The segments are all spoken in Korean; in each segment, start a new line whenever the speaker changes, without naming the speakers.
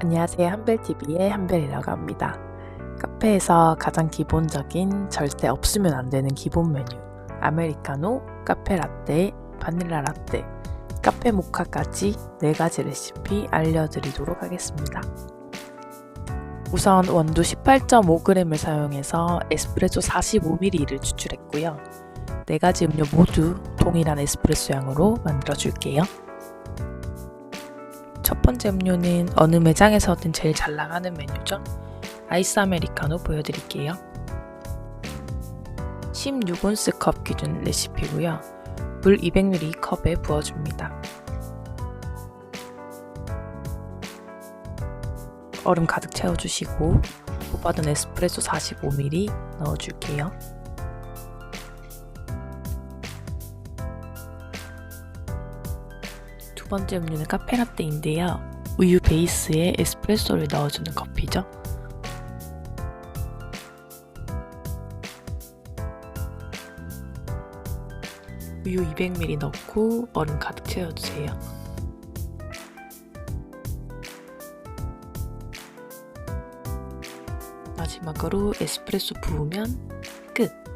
안녕하세요. 한벨TV의 한벨이라고 합니다. 카페에서 가장 기본적인 절대 없으면 안 되는 기본 메뉴 아메리카노, 카페 라떼, 바닐라 라떼, 카페 모카까지 4가지 레시피 알려드리도록 하겠습니다. 우선 원두 18.5g을 사용해서 에스프레소 45ml를 추출했고요. 4가지 음료 모두 동일한 에스프레소 양으로 만들어 줄게요. 첫 번째 음료는 어느 매장에서든 제일 잘 나가는 메뉴죠. 아이스 아메리카노 보여드릴게요. 16온스 컵 기준 레시피고요. 물 200ml 컵에 부어줍니다. 얼음 가득 채워주시고 뽑아둔 에스프레소 45ml 넣어줄게요. 두 번째 음료는 카페라떼인데요. 우유 베이스에 에스프레소를 넣어주는 커피죠. 우유 200ml 넣고 얼음 가득 채워주세요. 마지막으로 에스프레소 부으면 끝!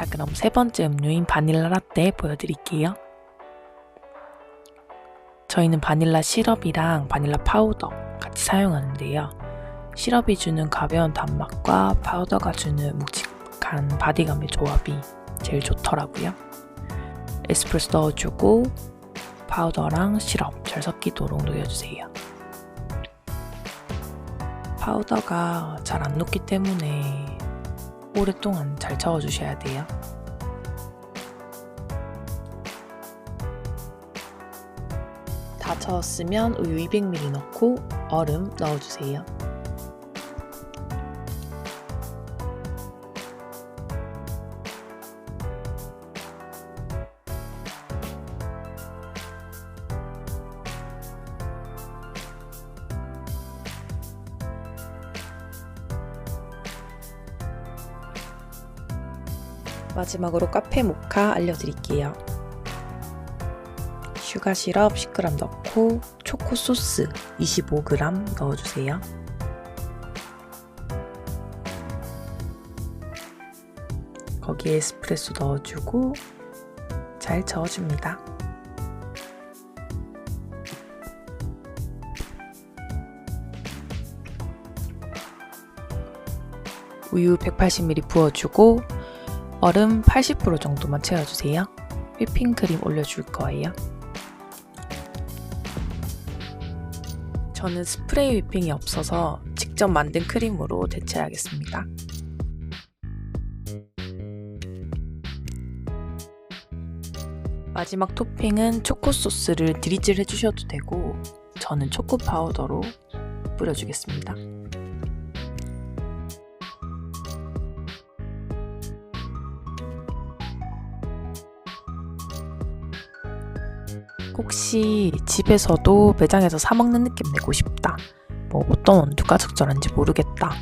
자, 그럼 세 번째 음료인 바닐라 라떼 보여드릴게요. 저희는 바닐라 시럽이랑 바닐라 파우더 같이 사용하는데요. 시럽이 주는 가벼운 단맛과 파우더가 주는 묵직한 바디감의 조합이 제일 좋더라고요. 에스프레소 넣어주고 파우더랑 시럽 잘 섞이도록 녹여주세요. 파우더가 잘 안 녹기 때문에 오랫동안 잘 저어주셔야 돼요. 다 저었으면 우유 200ml 넣고 얼음 넣어주세요. 마지막으로 카페 모카 알려드릴게요. 슈가 시럽 10g 넣고 초코 소스 25g 넣어주세요. 거기에 에스프레소 넣어주고 잘 저어줍니다. 우유 180ml 부어주고 얼음 80% 정도만 채워주세요. 휘핑크림 올려줄 거예요. 저는 스프레이 휘핑이 없어서 직접 만든 크림으로 대체하겠습니다. 마지막 토핑은 초코 소스를 드리즐 해주셔도 되고 저는 초코 파우더로 뿌려주겠습니다. 혹시 집에서도 매장에서 사 먹는 느낌 내고 싶다. 뭐 어떤 원두가 적절한지 모르겠다.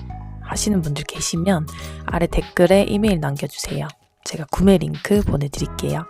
하시는 분들 계시면 아래 댓글에 이메일 남겨주세요. 제가 구매 링크 보내드릴게요.